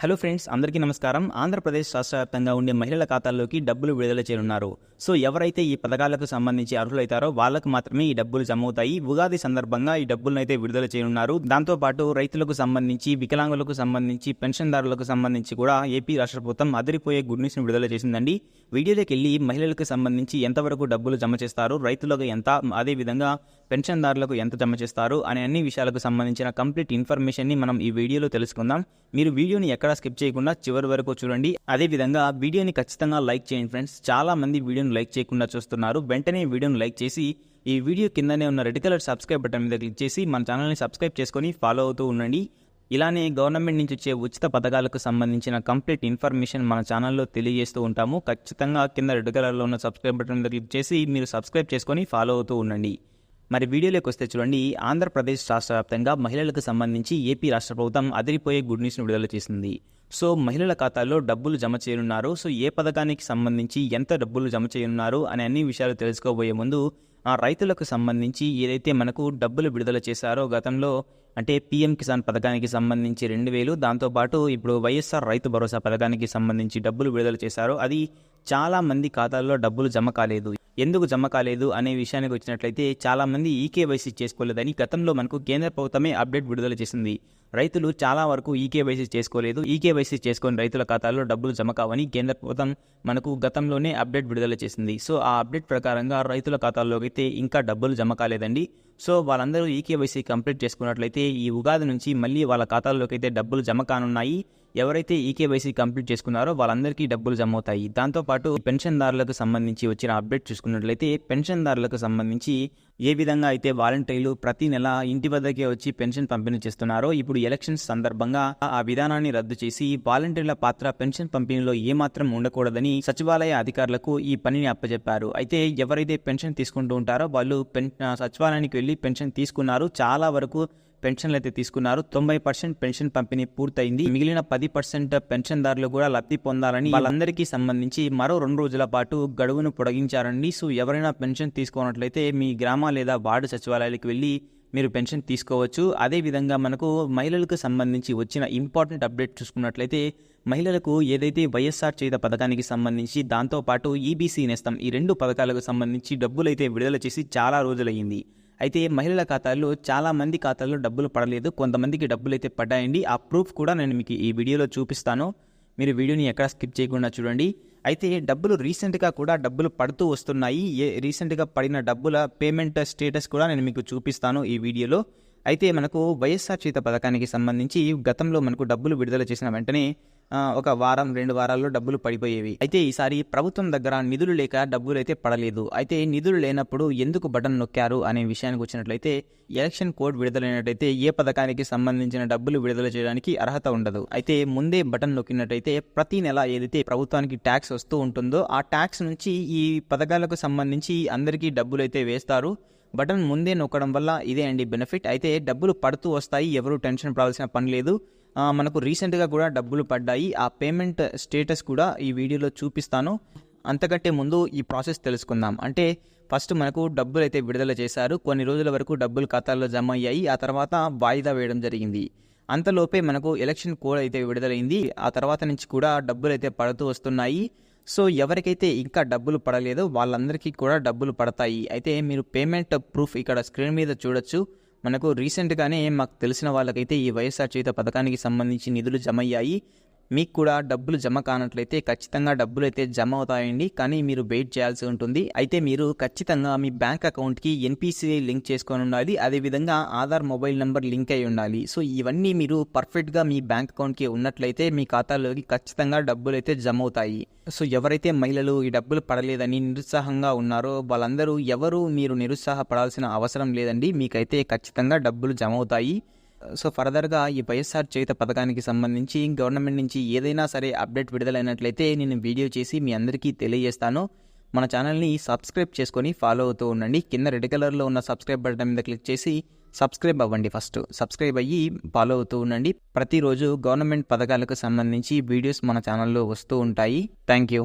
Hello friends అందరికీ నమస్కారం. ఆంధ్రప్రదేశ్ రాష్ట్ర వ్యాప్తంగా ఉండే మహిళల ఖాతాల్లోకి డబ్బులు విడుదల చేయనున్నారు సో ఎవరైతే ఈ పథకాలకు సంబంధించి అర్హులైతారో వాళ్ళకు మాత్రమే ఈ డబ్బులు జమ అవుతాయి ఉగాది సందర్భంగా ఈ డబ్బులను అయితే విడుదల చేయనున్నారు. దాంతోపాటు రైతులకు సంబంధించి వికలాంగులకు సంబంధించి పెన్షన్దారులకు సంబంధించి కూడా ఏపీ రాష్ట్ర ప్రభుత్వం అదిరిపోయే గుడ్ న్యూస్ని విడుదల చేసిందండి. వీడియోలోకి వెళ్ళి మహిళలకు సంబంధించి ఎంతవరకు డబ్బులు జమ చేస్తారు రైతులకు ఎంత అదేవిధంగా పెన్షన్దారులకు ఎంత జమ చేస్తారు అనే అన్ని విషయాలకు సంబంధించిన కంప్లీట్ ఇన్ఫర్మేషన్ని మనం ఈ వీడియోలో తెలుసుకుందాం. మీరు వీడియోని ఎక్కడ స్కిప్ చేయకుండా చివరి వరకు చూడండి. అదేవిధంగా వీడియోని ఖచ్చితంగా లైక్ చేయండి ఫ్రెండ్స్. చాలా మంది వీడియోని లైక్ చేయకుండా చూస్తున్నారు. వెంటనే వీడియోని లైక్ చేసి ఈ వీడియో కిందనే ఉన్న రెడ్ కలర్ సబ్స్క్రైబ్ బటన్ మీద క్లిక్ చేసి మన ఛానల్ని సబ్స్క్రైబ్ చేసుకొని ఫాలో అవుతూ ఉండండి. ఇలానే గవర్నమెంట్ నుంచి వచ్చే ఉచిత పథకాలకు సంబంధించిన కంప్లీట్ ఇన్ఫర్మేషన్ మన ఛానల్లో తెలియజేస్తూ ఉంటాము. ఖచ్చితంగా కింద రెడ్ కలర్లో ఉన్న సబ్స్క్రైబ్ బటన్ మీద క్లిక్ చేసి మీరు సబ్స్క్రైబ్ చేసుకొని ఫాలో అవుతూ ఉండండి. మరి వీడియోలోకి వస్తే చూడండి ఆంధ్రప్రదేశ్ రాష్ట్ర వ్యాప్తంగా మహిళలకు సంబంధించి ఏపీ రాష్ట్ర ప్రభుత్వం అదిరిపోయే గుడ్ న్యూస్ను విడుదల చేసింది. సో మహిళల ఖాతాల్లో డబ్బులు జమ చేయనున్నారు. సో ఏ పథకానికి సంబంధించి ఎంత డబ్బులు జమ చేయనున్నారు అనే అన్ని విషయాలు తెలుసుకోబోయే ముందు ఆ రైతులకు సంబంధించి ఏదైతే మనకు డబ్బులు విడుదల చేశారో గతంలో అంటే పీఎం కిసాన్ పథకానికి సంబంధించి రెండు వేలు దాంతోపాటు ఇప్పుడు వైఎస్ఆర్ రైతు భరోసా పథకానికి సంబంధించి డబ్బులు విడుదల చేశారో అది చాలా మంది ఖాతాల్లో డబ్బులు జమ కాలేదు. ఎందుకు జమ కాలేదు అనే విషయానికి వచ్చినట్లయితే చాలా మంది ఈకేవైసీ చేసుకోలేదని గతంలో మనకు కేంద్ర ప్రభుత్వమే అప్డేట్ విడుదల చేసింది. రైతులు చాలా వరకు ఈకేవైసీ చేసుకోలేదు. ఈకేవైసీ చేసుకొని రైతుల ఖాతాల్లో డబ్బులు జమ కావని కేంద్ర ప్రభుత్వం మనకు గతంలోనే అప్డేట్ విడుదల చేసింది. సో ఆ అప్డేట్ ప్రకారంగా రైతుల ఖాతాల్లోకి అయితే ఇంకా డబ్బులు జమ కాలేదండి. సో వాళ్ళందరూ ఈకేవైసీ కంప్లీట్ చేసుకున్నట్లయితే ఈ ఉగాది నుంచి మళ్ళీ వాళ్ళ ఖాతాల్లోకి అయితే డబ్బులు జమ కానున్నాయి. ఎవరైతే ఈకేవైసీ కంప్లీట్ చేసుకున్నారో వాళ్ళందరికీ డబ్బులు జమ అవుతాయి. దాంతోపాటు పెన్షన్దారులకు సంబంధించి వచ్చిన అప్డేట్ చూసుకున్నట్లయితే పెన్షన్దారులకు సంబంధించి ఏ విధంగా అయితే వాలంటీర్లు ప్రతి నెల ఇంటి వద్దకే వచ్చి పెన్షన్ పంపిణీ చేస్తున్నారో ఇప్పుడు ఎలక్షన్స్ సందర్భంగా ఆ విధానాన్ని రద్దు చేసి వాలంటీర్ల పాత్ర పెన్షన్ పంపిణీలో ఏమాత్రం ఉండకూడదని సచివాలయ అధికారులకు ఈ పనిని అప్పచెప్పారు అయితే ఎవరైతే పెన్షన్ తీసుకుంటూ ఉంటారో వాళ్ళు పెన్ సచివాలయానికి వెళ్ళి పెన్షన్ తీసుకున్నారు. చాలా వరకు పెన్షన్లు అయితే తీసుకున్నారు. తొంభై పర్సెంట్ పెన్షన్ పంపిణీ పూర్తయింది. మిగిలిన పది పర్సెంట్ పెన్షన్దారులు కూడా లబ్ధి పొందాలని వాళ్ళందరికీ సంబంధించి మరో రెండు రోజుల పాటు గడువును పొడిగించారండి సో ఎవరైనా పెన్షన్ తీసుకున్నట్లయితే మీ గ్రామ లేదా వార్డు సచివాలయాలకు వెళ్ళి మీరు పెన్షన్ తీసుకోవచ్చు. అదేవిధంగా మనకు మహిళలకు సంబంధించి వచ్చిన ఇంపార్టెంట్ అప్డేట్ చూసుకున్నట్లయితే మహిళలకు ఏదైతే వైఎస్ఆర్ చేత పథకానికి సంబంధించి దాంతోపాటు ఈబీసీ నేస్తం ఈ రెండు పథకాలకు సంబంధించి డబ్బులు అయితే విడుదల చేసి చాలా రోజులయ్యింది. అయితే మహిళల ఖాతాల్లో చాలా మంది ఖాతాల్లో డబ్బులు పడలేదు. కొంతమందికి డబ్బులు అయితే పడ్డాయండి. ఆ ప్రూఫ్ కూడా నేను మీకు ఈ వీడియోలో చూపిస్తాను. మీరు వీడియోని ఎక్కడ స్కిప్ చేయకుండా చూడండి. అయితే డబ్బులు రీసెంట్గా కూడా డబ్బులు పడుతూ వస్తున్నాయి. ఏ రీసెంట్గా పడిన డబ్బుల పేమెంట్ స్టేటస్ కూడా నేను మీకు చూపిస్తాను ఈ వీడియోలో. అయితే మనకు వైఎస్ఆర్ చేత పథకానికి సంబంధించి గతంలో మనకు డబ్బులు విడుదల చేసిన వెంటనే ఒక వారం రెండు వారాల్లో డబ్బులు పడిపోయేవి. అయితే ఈసారి ప్రభుత్వం దగ్గర నిధులు లేక డబ్బులు అయితే పడలేదు. అయితే నిధులు లేనప్పుడు ఎందుకు బటన్ నొక్కారు అనే విషయానికి వచ్చినట్లయితే ఎలక్షన్ కోడ్ విడుదలైనట్టయితే ఏ పథకానికి సంబంధించిన డబ్బులు విడుదల చేయడానికి అర్హత ఉండదు. అయితే ముందే బటన్ నొక్కినట్టయితే ప్రతి నెల ఏదైతే ప్రభుత్వానికి ట్యాక్స్ వస్తూ ఉంటుందో ఆ ట్యాక్స్ నుంచి ఈ పథకాలకు సంబంధించి అందరికీ డబ్బులు అయితే వేస్తారు. బటన్ ముందే నొక్కడం వల్ల ఇదే అండి బెనిఫిట్. అయితే డబ్బులు పడుతూ వస్తాయి. ఎవరు టెన్షన్ పడాల్సిన పని లేదు. మనకు రీసెంట్గా కూడా డబ్బులు పడ్డాయి. ఆ పేమెంట్ స్టేటస్ కూడా ఈ వీడియోలో చూపిస్తాను. అంతకంటే ముందు ఈ ప్రాసెస్ తెలుసుకుందాం. అంటే ఫస్ట్ మనకు డబ్బులు అయితే విడుదల చేశారు. కొన్ని రోజుల వరకు డబ్బులు ఖాతాల్లో జమ అయ్యాయి. ఆ తర్వాత వాయిదా వేయడం జరిగింది. అంతలోపే మనకు ఎలక్షన్ కోడ్ అయితే విడుదలైంది. ఆ తర్వాత నుంచి కూడా డబ్బులు అయితే పడుతూ వస్తున్నాయి. సో ఎవరికైతే ఇంకా డబ్బులు పడలేదో వాళ్ళందరికీ కూడా డబ్బులు పడతాయి. అయితే మీరు పేమెంట్ ప్రూఫ్ ఇక్కడ స్క్రీన్ మీద చూడొచ్చు. మనకు రీసెంట్గానే మాకు తెలిసిన వాళ్ళకైతే ఈ వైఎస్ఆర్ చేత పథకానికి సంబంధించి నిధులు జమ అయ్యాయి మీకు కూడా డబ్బులు జమ కానట్లయితే ఖచ్చితంగా డబ్బులు అయితే జమ అవుతాయండి. కానీ మీరు వెయిట్ చేయాల్సి ఉంటుంది. అయితే మీరు ఖచ్చితంగా మీ బ్యాంక్ అకౌంట్కి ఎన్పిసిఐ లింక్ చేసుకొని ఉండాలి. అదేవిధంగా ఆధార్ మొబైల్ నెంబర్ లింక్ అయి ఉండాలి. సో ఇవన్నీ మీరు పర్ఫెక్ట్గా మీ బ్యాంక్ అకౌంట్కి ఉన్నట్లయితే మీ ఖాతాలోకి ఖచ్చితంగా డబ్బులు అయితే జమ అవుతాయి. సో ఎవరైతే మహిళలు ఈ డబ్బులు పడలేదని నిరుత్సాహంగా ఉన్నారో వాళ్ళందరూ ఎవరు మీరు నిరుత్సాహపడాల్సిన అవసరం లేదండి. మీకైతే ఖచ్చితంగా డబ్బులు జమ అవుతాయి. సో ఫర్దర్గా ఈ వైఎస్ఆర్ చేత పథకానికి సంబంధించి గవర్నమెంట్ నుంచి ఏదైనా సరే అప్డేట్ విడుదలైనట్లయితే నేను వీడియో చేసి మీ అందరికీ తెలియజేస్తాను. మన ఛానల్ని సబ్స్క్రైబ్ చేసుకొని ఫాలో అవుతూ ఉండండి. కింద రెడ్ కలర్లో ఉన్న సబ్స్క్రైబ్ బటన్ మీద క్లిక్ చేసి సబ్స్క్రైబ్ అవ్వండి ఫస్ట్. సబ్స్క్రైబ్ అయ్యి ఫాలో అవుతూ ఉండండి. ప్రతిరోజు గవర్నమెంట్ పథకాలకు సంబంధించి వీడియోస్ మన ఛానల్లో వస్తూ ఉంటాయి. Thank you